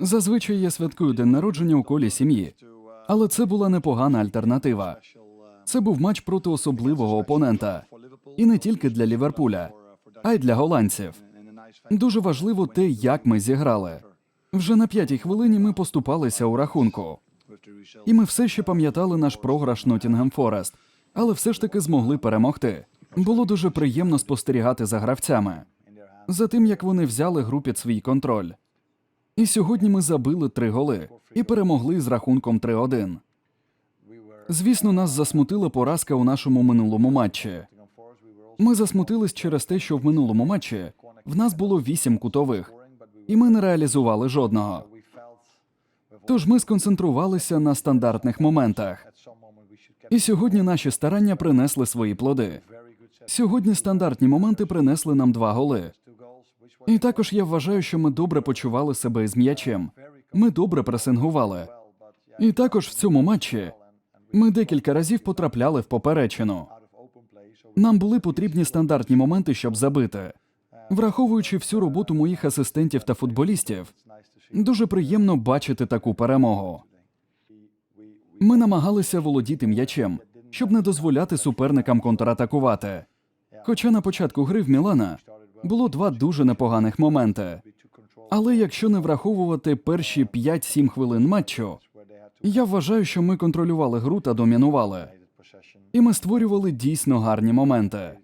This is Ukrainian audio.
Зазвичай я святкую день народження у колі сім'ї, але це була непогана альтернатива. Це був матч проти особливого опонента, і не тільки для Ліверпуля, а й для голландців. Дуже важливо те, як ми зіграли. Вже на п'ятій хвилині ми поступалися у рахунку. І ми все ще пам'ятали наш програш Ноттінгем Форест, але все ж таки змогли перемогти. Було дуже приємно спостерігати за гравцями, за тим, як вони взяли гру під свій контроль. І сьогодні ми забили три голи і перемогли з рахунком 3-1. Звісно, нас засмутила поразка у нашому минулому матчі. Ми засмутились через те, що в минулому матчі в нас було вісім кутових, і ми не реалізували жодного. Тож ми сконцентрувалися на стандартних моментах. І сьогодні наші старання принесли свої плоди. Сьогодні стандартні моменти принесли нам два голи. І також я вважаю, що ми добре почували себе з м'ячем. Ми добре пресингували. І також в цьому матчі ми декілька разів потрапляли в поперечину. Нам були потрібні стандартні моменти, щоб забити. Враховуючи всю роботу моїх асистентів та футболістів, дуже приємно бачити таку перемогу. Ми намагалися володіти м'ячем, щоб не дозволяти суперникам контратакувати. Хоча на початку гри в Мілана було два дуже непоганих моменти. Але якщо не враховувати перші 5-7 хвилин матчу, я вважаю, що ми контролювали гру та домінували. І ми створювали дійсно гарні моменти.